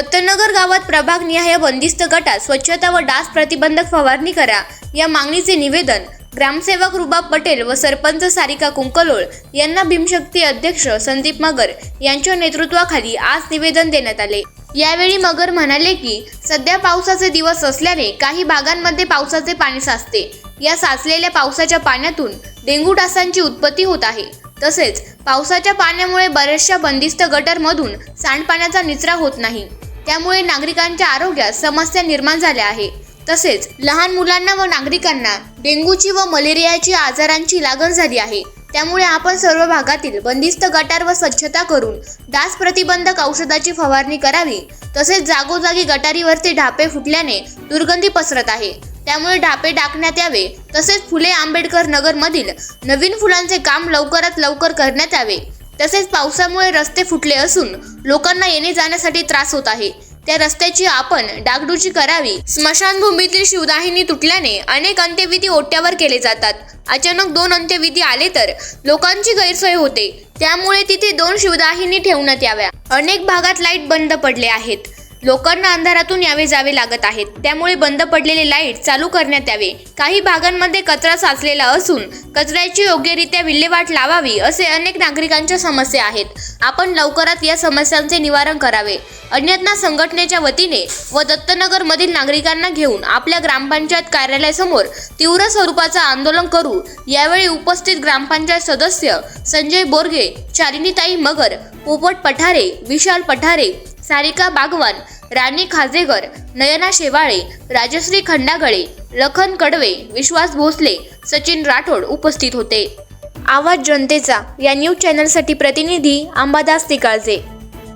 दत्तनगर गावात प्रभागनिहाय बंदिस्त गटात स्वच्छता व डास प्रतिबंधक फवारणी करा या मागणीचे निवेदन ग्रामसेवक रुबाब पटेल व सरपंच सारिका कुंकलोळ यांना भीमशक्ती अध्यक्ष संदीप मगर यांच्या नेतृत्वाखाली आज निवेदन देण्यात आले. यावेळी मगर म्हणाले की सध्या पावसाचे दिवस असल्याने काही भागांमध्ये पावसाचे पाणी साचते. या साचलेल्या पावसाच्या पाण्यातून डेंग्यू डासांची उत्पत्ती होत आहे. तसेच पावसाच्या पाण्यामुळे बऱ्याचशा बंदिस्त गटरमधून सांडपाण्याचा निचरा होत नाही. त्यामुळे नागरिकांच्या आरोग्यात समस्या निर्माण झाल्या आहे. तसेच लहान मुलांना व नागरिकांना डेंग्यूची व मलेरियाची आजारांची लागण झाली आहे. त्यामुळे आपण सर्व भागातील बंदिस्त गटार व स्वच्छता करून डास प्रतिबंधक औषधाची फवारणी करावी. तसेच जागोजागी गटारीवरचे ढापे फुटल्याने दुर्गंधी पसरत आहे. त्यामुळे ढापे टाकण्यात यावे. तसेच फुले आंबेडकर नगरमधील नवीन फुलांचे काम लवकरात लवकर करण्यात यावे. तसेच पावसामुळे रस्ते फुटले असून लोकांना येणे जाण्यासाठी त्रास होत आहे. त्या रस्त्याची आपण डागडुजी करावी. स्मशानभूमीतील शिवदाहिनी तुटल्याने अनेक अंत्यविधी ओट्यावर केले जातात. अचानक दोन अंत्यविधी आले तर लोकांची गैरसोय होते. त्यामुळे तिथे दोन शिवदाहिनी ठेवण्यात याव्या. अनेक भागात लाइट बंद पडले आहेत. लोकांना अंधारातून यावे जावे लागत आहेत. त्यामुळे बंद पडलेले लाइट चालू करण्यात यावे. काही भागांमध्ये कचरा साचलेला असून कचऱ्याची योग्यरित्या विल्हेवाट लावावी असे अनेक नागरिकांच्या समस्या आहेत. आपण लवकरात या समस्यांचे निवारण करावे. अन्यथा संघटनेच्या वतीने व दत्तनगरमधील नागरिकांना घेऊन आपल्या ग्रामपंचायत कार्यालयासमोर तीव्र स्वरूपाचं आंदोलन करू. यावेळी उपस्थित ग्रामपंचायत सदस्य संजय बोरगे चारिणीताई मगर पोपट पठारे विशाल पठारे सारिका बागवान राणी खाजेगर नयना शेवाळे राजश्री खंडागळे लखन कडवे विश्वास भोसले सचिन राठोड उपस्थित होते. आवाज जनतेचा या न्यूज चॅनलसाठी प्रतिनिधी अंबादास तिकाळजे.